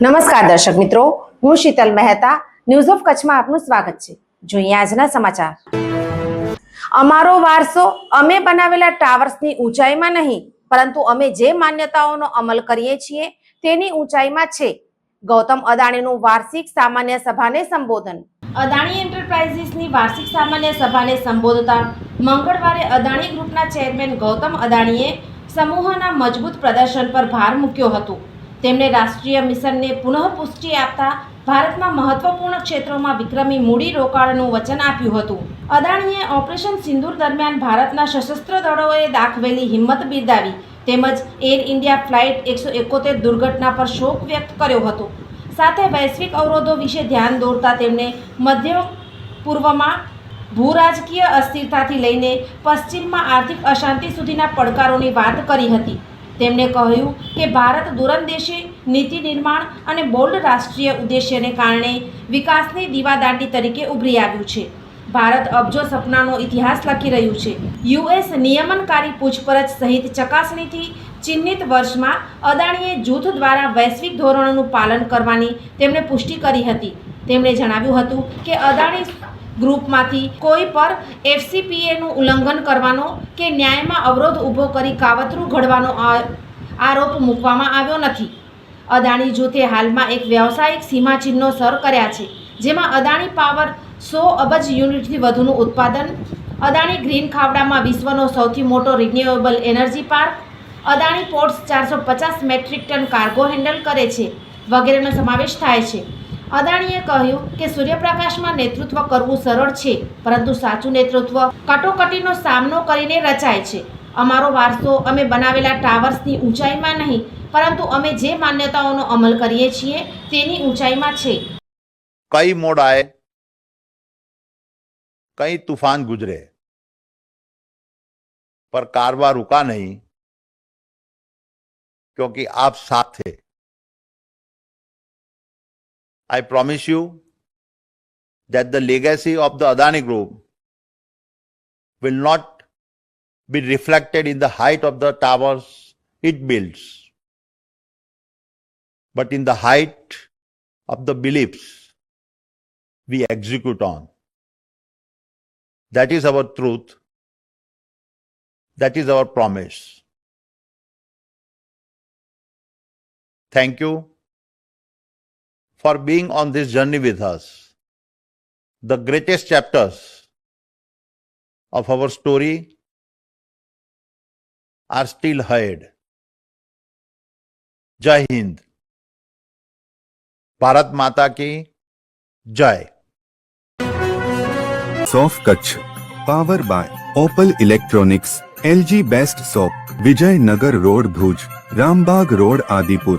નમસ્કાર દર્શક મિત્રો, હું શીતલ મહેતા ન્યૂઝ ઓફ કચ્છમાં આપનું સ્વાગત છે. જોઈએ આજના સમાચાર. અમારો વારસો અમે બનાવેલા ટાવર્સની ઊંચાઈમાં નહીં, પરંતુ અમે જે માન્યતાઓનો અમલ કરીએ છીએ તેની ઊંચાઈમાં છે. ગૌતમ અદાણીનું વાર્ષિક સામાન્ય સભાને સંબોધન. અદાણી એન્ટરપ્રાઇઝીસની વાર્ષિક સામાન્ય સભાને સંબોધતા મંગળવારે અદાણી ગ્રુપના ચેરમેન ગૌતમ અદાણીએ સમૂહના મજબૂત પ્રદર્શન પર ભાર મૂક્યો હતો. તેમણે રાષ્ટ્રીય મિશનને પુનઃપુષ્ટિ આપતા ભારતમાં મહત્વપૂર્ણ ક્ષેત્રોમાં વિક્રમી મૂડી રોકાણનું વચન આપ્યું હતું. અદાણીએ ઓપરેશન સિંદૂર દરમિયાન ભારતના સશસ્ત્ર દળોએ દાખવેલી હિંમત બિરદાવી તેમજ એર ઇન્ડિયા ફ્લાઇટ એકસો એકોતેર દુર્ઘટના પર શોક વ્યક્ત કર્યો હતો. સાથે વૈશ્વિક અવરોધો વિશે ધ્યાન દોરતા તેમણે મધ્ય પૂર્વમાં ભૂરાજકીય અસ્થિરતાથી લઈને પશ્ચિમમાં આર્થિક અશાંતિ સુધીના પડકારોની વાત કરી હતી. તેમણે કહ્યું કે ભારત દૂરંદેશી નીતિ નિર્માણ અને બોલ્ડ રાષ્ટ્રીય ઉદ્દેશ્યને કારણે વિકાસની દીવાદાંડી તરીકે ઉભરી આવ્યું છે. ભારત અબજો સપનાનો ઇતિહાસ લખી રહ્યું છે. યુએસ નિયમનકારી પૂછપરછ સહિત ચકાસણીથી ચિહ્નિત વર્ષમાં અદાણીએ જૂથ દ્વારા વૈશ્વિક ધોરણોનું પાલન કરવાની તેમણે પુષ્ટિ કરી હતી. તેમણે જણાવ્યું હતું કે અદાણી ગ્રુપમાંથી કોઈ પર એફસીપીએનું ઉલ્લંઘન કરવાનો કે ન્યાયમાં અવરોધ ઊભો કરી કાવતરું ઘડવાનો આરોપ મૂકવામાં આવ્યો નથી. અદાણી જૂથે હાલમાં એક વ્યવસાયિક સીમાચિહ્નો સર કર્યા છે, જેમાં અદાણી પાવર સો અબજ યુનિટથી વધુનું ઉત્પાદન, અદાણી ગ્રીન ખાવડામાં વિશ્વનો સૌથી મોટો renewable energy park, Adani ports ચારસો પચાસ મેટ્રિક ટન કાર્ગો હેન્ડલ કરે છે, વગેરેનો સમાવેશ થાય છે. અદાણીએ કહ્યું કે સૂર્યપ્રકાશમાં નેતૃત્વ કરવું સરળ છે પરંતુ સાચું નેતૃત્વ કટોકટીનો સામનો કરીને રચાય છે અમારો વારસો અમે બનાવેલા ટાવર્સની ઊંચાઈમાં નહીં પરંતુ અમે જે માન્યતાઓનો અમલ કરીએ છીએ તેની ઊંચાઈમાં છે कई मोड़ आए कई तूफान गुजरे पर कारवा रुका नहीं क्योंकि आप साथ थे I promise you that the legacy of the Adani Group will not be reflected in the height of the towers it builds, but in the height of the beliefs we execute on. That is our truth. That is our promise. Thank you. for being on this journey with us. The greatest chapters of our story are still ahead. जय हिंद भारत माता की जय सॉफ Kutch power by Opal electronics LG best shop Vijay Nagar road Bhuj Rambagh road Adipur